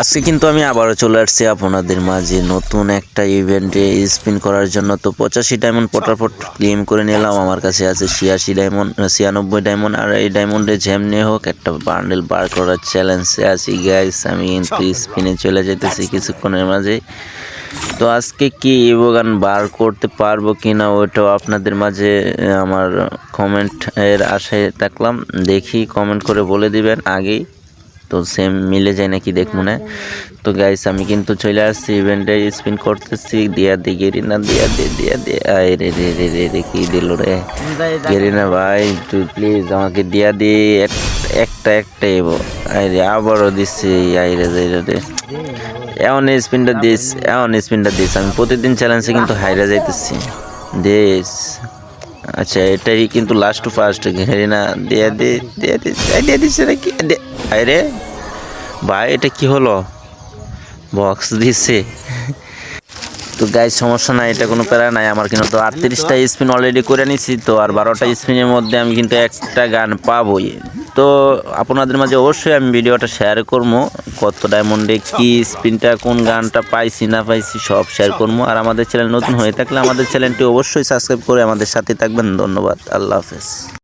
আজকে কিন্তু আমি আবারও চলে আসছি আপনাদের মাঝে নতুন একটা ইভেন্টে স্পিন করার জন্য। তো পঁচাশি ডায়মন্ড পটাপট ক্লেম করে নিলাম। আমার কাছে আছে ছিয়াশি ডায়মন্ড ছিয়ানব্বই ডায়মন্ড আর এই ডায়মন্ডে যেমনি হোক একটা বান্ডেল বার করার চ্যালেঞ্জে আছি গ্যাস আমি কিন্তু স্পিনে চলে যেতেছি কিছুক্ষণের মাঝে তো আজকে কি ইবোগান বার করতে পারব কি না ওইটাও আপনাদের মাঝে আমার কমেন্ট এর আশায় থাকলাম। দেখি কমেন্ট করে বলে দিবেন আগেই। তো সেম মিলে যায় নাকি দেখব না তো গাইস আমি কিন্তু চলে আসছি ইভেন্টে স্পিন করতেছি। দিয়া দি, গেরিনা, দিয়া দে দিয়া দে। আয় রে রে রে রে রে, কি দিল রে? গেরিনা ভাই, তুই প্লিজ আমাকে দিয়া দি। এক- একটা একটা এবো। আয় রে, আবারও দিচ্ছি আয় রে রে রে। এমন স্পিনটা দিস, এমন স্পিনটা দিস। আমি প্রতিদিন চ্যালেঞ্জে কিন্তু হাইরা যাইতেছি। দিস। আচ্ছা এটাই কিন্তু লাস্ট টু ফার্স্ট ঘেরি না দিয়ে দে দিয়ে দে। দিয়ে দিচ্ছে নাকি? আরে ভাই, এটা কি হলো? বক্স দিচ্ছে তো গাই সমস্যা নাই, এটা কোনো প্যারা নাই। আমার কিন্তু আটত্রিশটা স্পিন অলরেডি করে নিছি, তো আর বারোটা স্পিনের মধ্যে আমি কিন্তু একটা গান পাবোই। তো আপনাদের মাঝে অবশ্যই আমি ভিডিওটা শেয়ার করব কত ডায়মন্ডে কি স্পিনটা কোন গানটা পাইছি, না পাইছি, সব শেয়ার করব আর আমাদের চ্যানেল নতুন হয়ে থাকলে আমাদের চ্যানেলটি অবশ্যই সাবস্ক্রাইব করে আমাদের সাথে থাকবেন। ধন্যবাদ, আল্লাহ হাফেজ।